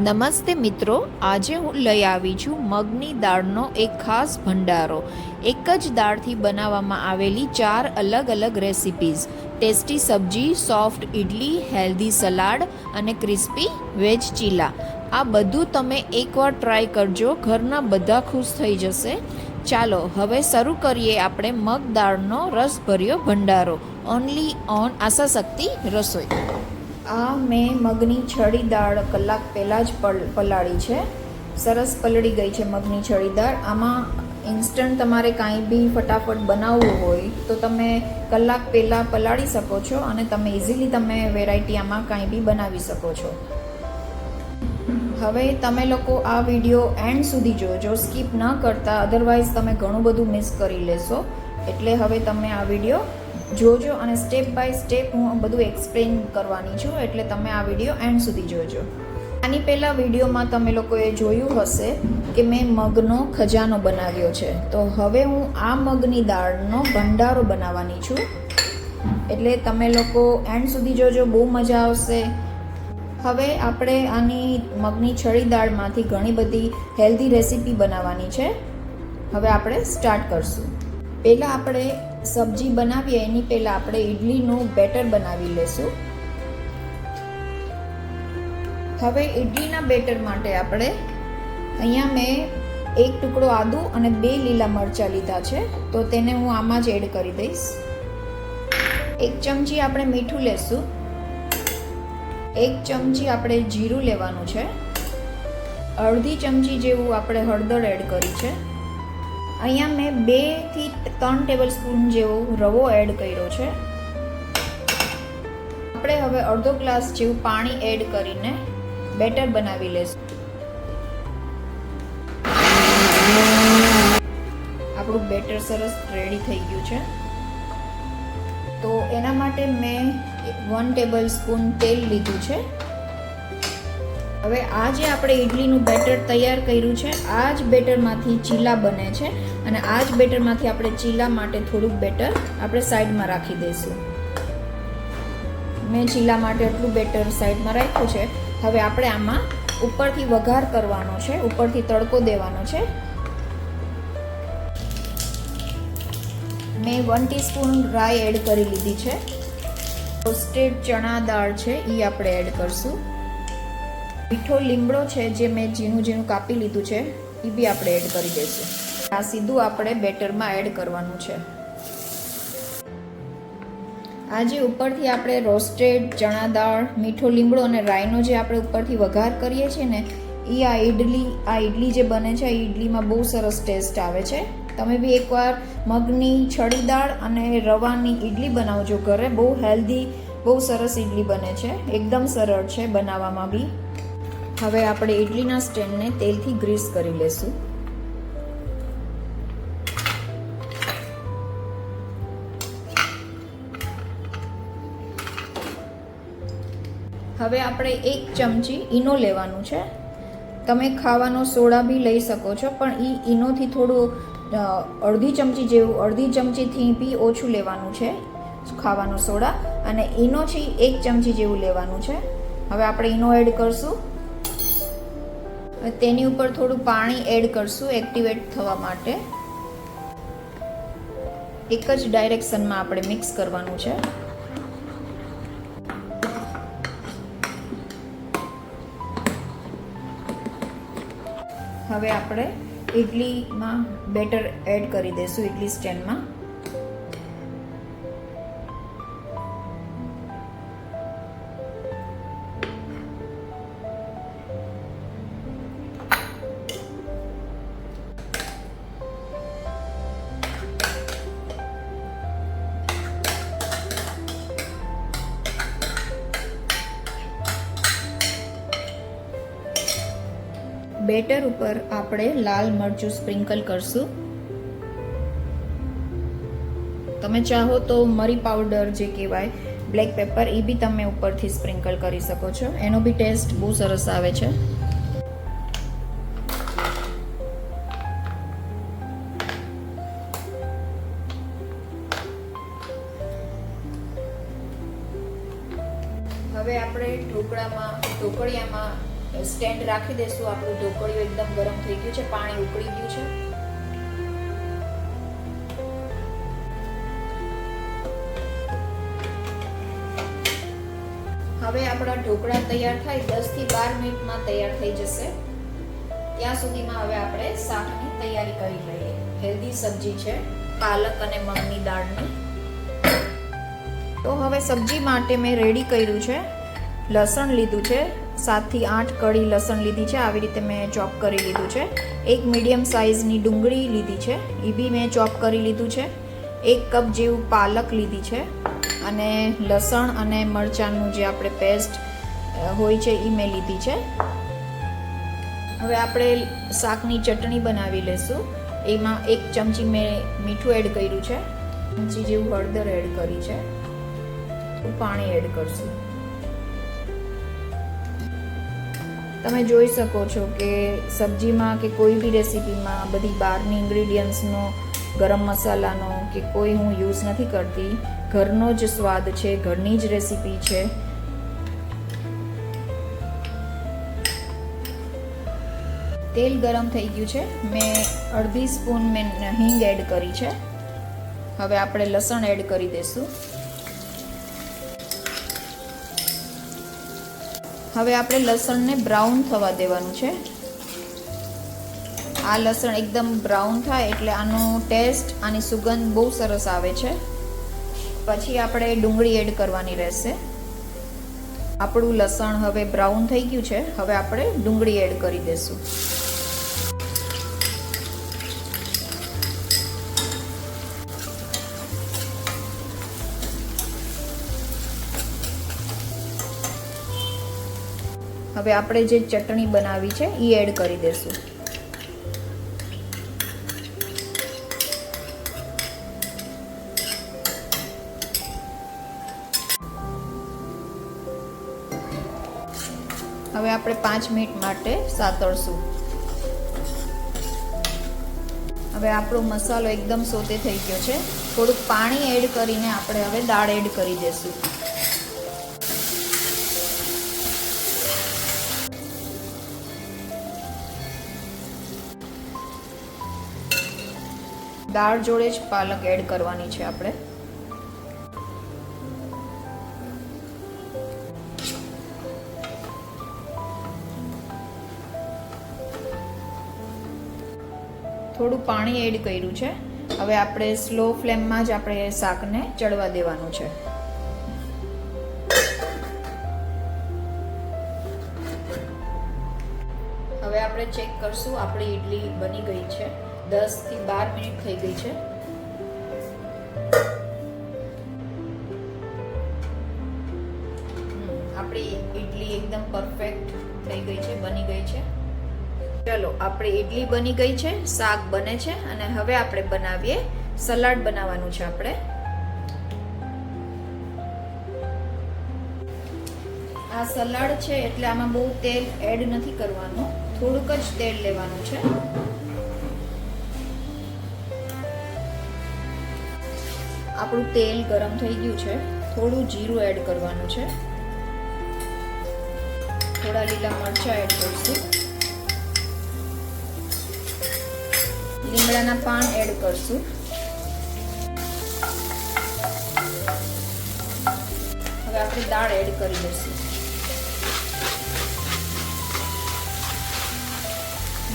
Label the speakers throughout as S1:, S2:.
S1: નમસ્તે મિત્રો, આજે હું લઈ આવી છું મગની દાળનો એક ખાસ ભંડારો. એક જ દાળથી બનાવવામાં આવેલી ચાર અલગ અલગ રેસિપીઝ ટેસ્ટી સબ્જી સોફ્ટ ઇડલી હેલ્ધી સલાડ અને ક્રિસ્પી વેજ ચીલા. આ બધું તમે એકવાર ટ્રાય કરજો, ઘરના બધા ખુશ થઈ જશે. ચાલો, હવે શરૂ કરીએ આપણે મગ દાળનો રસભર્યો ભંડારો. ઓનલી ઓન આશાશક્તિ રસોઈ. આ મેં મગની છડી દાળ કલાક પહેલાં જ પલ, પલાળી છે. સરસ પલળી ગઈ છે મગની છડી દાળ. આમાં ઇન્સ્ટન્ટ તમારે કાંઈ બી ફટાફટ બનાવવું હોય તો તમે કલાક પહેલાં પલાળી શકો છો અને તમે ઇઝીલી તમે વેરાયટી આમાં કાંઈ બી બનાવી શકો છો. હવે તમે લોકો આ વીડિયો એન્ડ સુધી જોજો. સ્કીપ ન કરતા અધરવાઇઝ તમે ઘણું બધું મિસ કરી લેશો. એટલે હવે તમે આ વીડિયો જોજો અને સ્ટેપ બાય સ્ટેપ હું બધું એક્સપ્લેન કરવાની છું, એટલે તમે આ વીડિયો એન્ડ સુધી જોજો. આની પહેલાં વિડીયોમાં તમે લોકોએ જોયું હશે કે મેં મગનો ખજાનો બનાવ્યો છે. તો હવે હું આ મગની દાળનો ભંડારો બનાવવાની છું. એટલે તમે લોકો એન્ડ સુધી જોજો, બહુ મજા આવશે. હવે આપણે આની મગની છળી દાળમાંથી ઘણી બધી હેલ્ધી રેસીપી બનાવવાની છે. હવે આપણે સ્ટાર્ટ કરશું. પહેલાં આપણે સબ્જી બનાવીએ, એની પહેલાં આપણે ઇડલીનું બેટર બનાવી લેશું. હવે ઇડલીના બેટર માટે આપણે અહીંયા મેં એક ટુકડો આદુ અને બે લીલા મરચાં લીધા છે, તો તેને હું આમાં જ એડ કરી દઈશ. એક ચમચી આપણે મીઠું લેશું. એક ચમચી આપણે જીરું લેવાનું છે. અડધી ચમચી જેવું આપણે હળદર એડ કરી છે. અહીંયા મેં બેથી ત્રણ ટેબલ સ્પૂન જેવો રવો એડ કર્યો છે. આપણે હવે અડધો ગ્લાસ જેવું પાણી એડ કરીને બેટર બનાવી લેશું. આપણું બેટર સરસ રેડી થઈ ગયું છે. તો એના માટે મેં વન ટેબલ સ્પૂન તેલ લીધું છે. હવે આ જે આપણે ઇડલીનું બેટર તૈયાર કર્યું છે, આ જ બેટરમાંથી ચીલા બને છે. અને આ જ બેટરમાંથી આપણે ચીલા માટે થોડુંક બેટર આપણે સાઈડમાં રાખી દઈશું. મેં ચીલા માટે એટલું બેટર સાઈડમાં રાખ્યું છે. હવે આપણે આમાં ઉપરથી વઘાર કરવાનો છે, ઉપરથી તડકો દેવાનો છે. મેં વન ટીસ્પૂન રાઈ એડ કરી લીધી છે. રોસ્ટેડ ચણા દાળ છે એ આપણે એડ કરશું. મીઠો લીમડો છે, જે મેં ઝીણું ઝીણું કાપી લીધું છે એ બી આપણે એડ કરી દઈશું. આ સીધું આપણે બેટરમાં એડ કરવાનું છે. આજે ઉપરથી આપણે રોસ્ટેડ ચણા દાળ, મીઠો લીમડો અને રાઈનો જે આપણે ઉપરથી વઘાર કરીએ છીએ ને એ આ ઇડલી આ ઇડલી જે બને છે એ ઇડલીમાં બહુ સરસ ટેસ્ટ આવે છે. તમે બી એકવાર મગની છડી દાળ અને રવાની ઇડલી બનાવજો ઘરે. બહુ હેલ્ધી બહુ સરસ ઇડલી બને છે. એકદમ સરળ છે બનાવવામાં બી. હવે આપણે ઇડલીના સ્ટેન્ડને તેલથી ગ્રીસ કરી લેશું. હવે આપણે એક ચમચી ઈનો લેવાનું છે. તમે ખાવાનો સોડા બી લઈ શકો છો, પણ એ ઈનોથી થોડું અડધી ચમચી જેવું, અડધી ચમચીથી બી ઓછું લેવાનું છે ખાવાનો સોડા. અને ઈનો છે એક ચમચી જેવું લેવાનું છે. હવે આપણે ઈનો એડ કરશું. તેની ઉપર થોડું પાણી એડ કરશું એક્ટિવેટ થવા માટે. એક જ ડાયરેક્શનમાં આપણે મિક્સ કરવાનું છે. હવે આપણે ઇડલીમાં બેટર એડ કરી દઈશું ઇડલી સ્ટેન્ડમાં. બેટર ઉપર આપણે લાલ મરચું સ્પ્રિંકલ કરશું. તમે ચાહો તો મરી પાવડર જે કહેવાય, બ્લેક પેપર, એ બી તમે ઉપરથી સ્પ્રિંકલ કરી શકો છો. એનો બી ટેસ્ટ બહુ સરસ આવે છે. હવે આપણે ઢોકળામાં, ઢોકળિયામાં સ્ટેન્ડ રાખી દઈશું, આપણું ઢોકળિયું એકદમ ગરમ થઈ ગયું છે, પાણી ઉકળી ગયું છે. હવે આપણા ઢોકળા તૈયાર થાય દસથી બાર મિનિટમાં તૈયાર થઈ જશે. ત્યાં સુધીમાં હવે આપણે શાકની તૈયારી કરી લઈએ. હેલ્ધી સબ્જી છે, પાલક અને મગની દાળની. તો હવે સબ્જી માટે મેં રેડી કર્યું છે, લસણ લીધું છે સાતથી આઠ કળી લસણ લીધી છે. આવી રીતે મેં ચોપ કરી લીધું છે. એક મીડિયમ સાઇઝની ડુંગળી લીધી છે. એ બી મેં ચોપ કરી લીધું છે. એક કપ જેવું પાલક લીધી છે. અને લસણ અને મરચાંનું જે આપણે પેસ્ટ હોય છે એ મેં લીધી છે. હવે આપણે શાકની ચટણી બનાવી લેશું. એમાં એક ચમચી મેં મીઠું એડ કર્યું છે. ચમચી જેવું હળદર એડ કરી છે. પાણી એડ કરશું. તમે જોઈ શકો છો કે સબ્જીમાં કે કોઈ બી રેસીપીમાં બધી બહારની ઇન્ગ્રીડિયન્ટ્સનો, ગરમ મસાલાનો કે કોઈ હું યુઝ નથી કરતી, ઘરનો જ સ્વાદ છે, ઘરની જ રેસીપી છે. તેલ ગરમ થઈ ગયું છે. મેં અડધી સ્પૂન મેં હિંગ એડ કરી છે. હવે આપણે લસણ એડ કરી દઈશું હવે આપણે લસણને બ્રાઉન થવા દેવાનું છે. આ લસણ એકદમ બ્રાઉન થાય એટલે આનો ટેસ્ટ આની સુગંધ બહુ સરસ આવે છે. પછી આપણે ડુંગળી એડ કરવાની રહેશે. આપણું લસણ હવે બ્રાઉન થઈ ગયું છે. હવે આપણે ડુંગળી એડ કરી દઈશું હવે આપણે જે ચટણી બનાવી છે એ એડ કરી દઈશું હવે આપણે પાંચ મિનિટ માટે સાતળશું. હવે આપણો મસાલો એકદમ સોતે થઈ ગયો છે. થોડુંક પાણી એડ કરીને આપણે હવે દાળ એડ કરી દઈશું દાળ જોડે જ પાલક એડ કરવાની છે આપણે. થોડું પાણી એડ કર્યું છે. હવે આપણે સ્લો ફ્લેમમાં જ આપણે શાકને ચડવા દેવાનું છે. હવે આપણે ચેક કરશું આપણી ઈડલી બની ગઈ છે. દસથી બાર મિનિટ થઈ ગઈ છે. આપણી ઈડલી એકદમ પરફેક્ટ થઈ ગઈ છે, બની ગઈ છે. ચલો, આપણી ઈડલી બની ગઈ છે, શાક બને છે, અને હવે આપણે બનાવીએ સલાડ બનાવવાનું છે આપણે. આ સલાડ છે, એટલે આમાં બહુ તેલ એડ નથી કરવાનું, થોડુંક જ તેલ લેવાનું છે. આપણું તેલ ગરમ થઈ ગયું છે. થોડું જીરું એડ કરવાનું છે. થોડા લીલા મરચાં એડ કરશું. લીમડાના પાન એડ કરશું. હવે આપણે દાળ એડ કરી દઈશું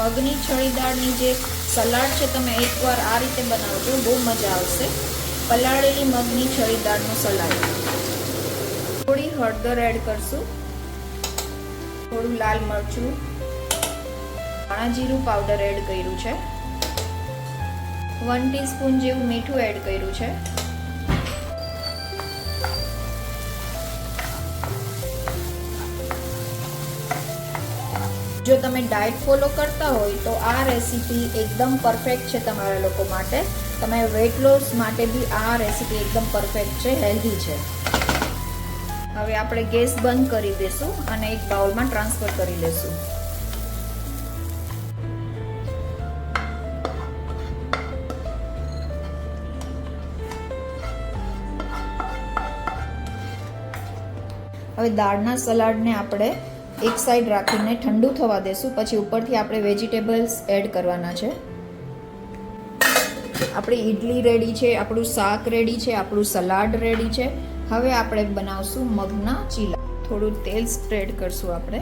S1: મગની છળી દાળની જે સલાડ છે, તમે એકવાર આ રીતે બનાવજો બહુ મજા આવશે. પલાળેલી મગની છળી દાળનું સલાડ. થોડી હળદર એડ કરશું. થોડું લાલ મરચું. ધાણા જીરું પાવડર એડ કર્યું છે. વન ટીસ્પૂન જેવું મીઠું એડ કર્યું છે. જો તમે ડાયટ ફોલો કરતા હોય તો આ રેસીપી એકદમ પરફેક્ટ છે તમારા લોકો માટે. તમે વેટ લોસ માટે બી આ રેસીપી એકદમ પરફેક્ટ છે હેલ્ધી છે. હવે આપણે ગેસ બંધ કરી દઈશું અને એક બાઉલમાં ટ્રાન્સફર કરી લઈશું હવે દાળના સલાડને આપણે એક સાઈડ રાખીને ઠંડુ થવા દેશું, પછી ઉપરથી આપણે વેજીટેબલ્સ એડ કરવાના છે. આપણી ઈડલી રેડી છે, આપણું શાક રેડી છે, આપણું સલાડ રેડી છે. હવે આપણે બનાવશું મગના ચીલા. થોડું તેલ સ્પ્રેડ કરશું આપણે.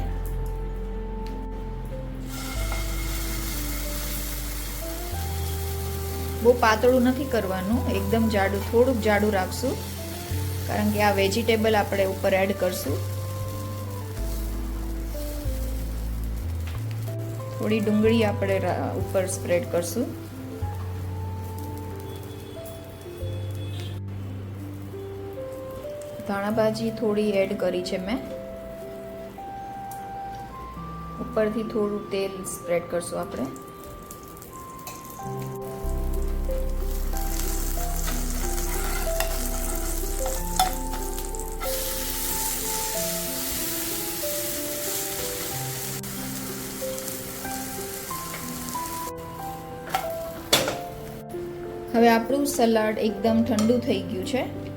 S1: બહુ પાતળું નથી કરવાનું, એકદમ જાડું, થોડુંક જાડું રાખશું. કારણ કે આ વેજીટેબલ આપણે ઉપર એડ કરશું. થોડી ડુંગળી આપણે ઉપર સ્પ્રેડ કરશું. ધાણા ભાજી થોડી એડ કરી છે મેં. ઉપરથી થોડું તેલ સ્પ્રેડ કરશું આપણે. હવે આપણું સલાડ એકદમ ઠંડુ થઈ ગયું છે.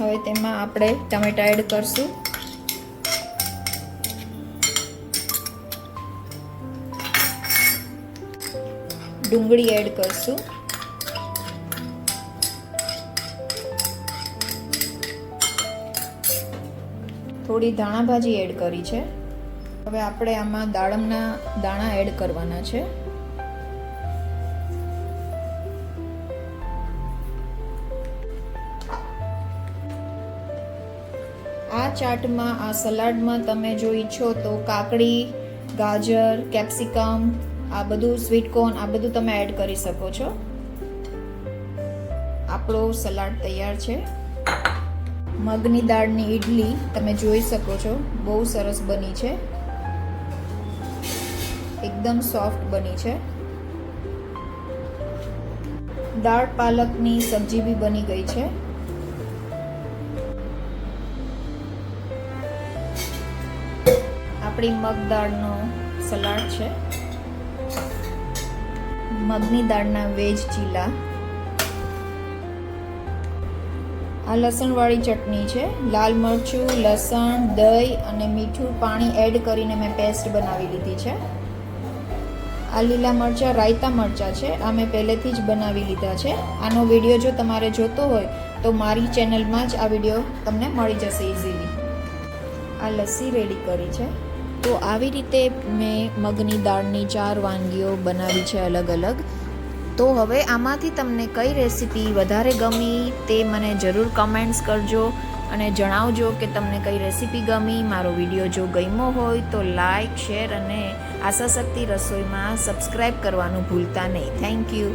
S1: હવે તેમાં આપણે ટમેટા એડ કરશું. ડુંગળી એડ કરશું. થોડી ધાણા ભાજી એડ કરી છે. હવે આપણે આમાં દાડમના દાણા એડ કરવાના છે. ચાટમાં, આ સલાડમાં તમે જો ઈચ્છો તો કાકડી, ગાજર, કેપ્સિકમ, આ બધું સ્વીટકોર્ન આ બધું તમે એડ કરી શકો છો. આપણો સલાડ તૈયાર છે. મગની દાળની ઈડલી તમે જોઈ શકો છો, બહુ સરસ બની છે. એકદમ સોફ્ટ બની છે. દાળ પાલકની સબ્જી બી બની ગઈ છે. આપણી મગ દાળનો સલાડ છે. મગની દાળના વેજ ચીલા. આ લસણવાળી ચટણી છે. લાલ મરચું, લસણ, દહીં અને મીઠું પાણી એડ કરીને મેં પેસ્ટ બનાવી લીધી છે. આ લીલા મરચાં રાયતા મરચાં છે. આ મેં પહેલેથી જ બનાવી લીધા છે. આનો વીડિયો જો તમારે જોતો હોય તો મારી ચેનલમાં જ આ વીડિયો તમને મળી જશે ઇઝીલી આ લસ્સી રેડી કરી છે. તો આવી રીતે મેં મગની દાળની ચાર વાનગીઓ બનાવી છે અલગ અલગ. તો હવે આમાંથી તમને કઈ રેસીપી વધારે ગમી તે મને જરૂર કમેન્ટ્સ કરજો અને જણાવજો કે તમને કઈ રેસીપી ગમી, મારો વીડિયો જો ગમ્યો હોય તો લાઈક શેર અને આશા શક્તિ રસોઈમાં સબસ્ક્રાઈબ કરવાનું ભૂલતા નહીં. Thank you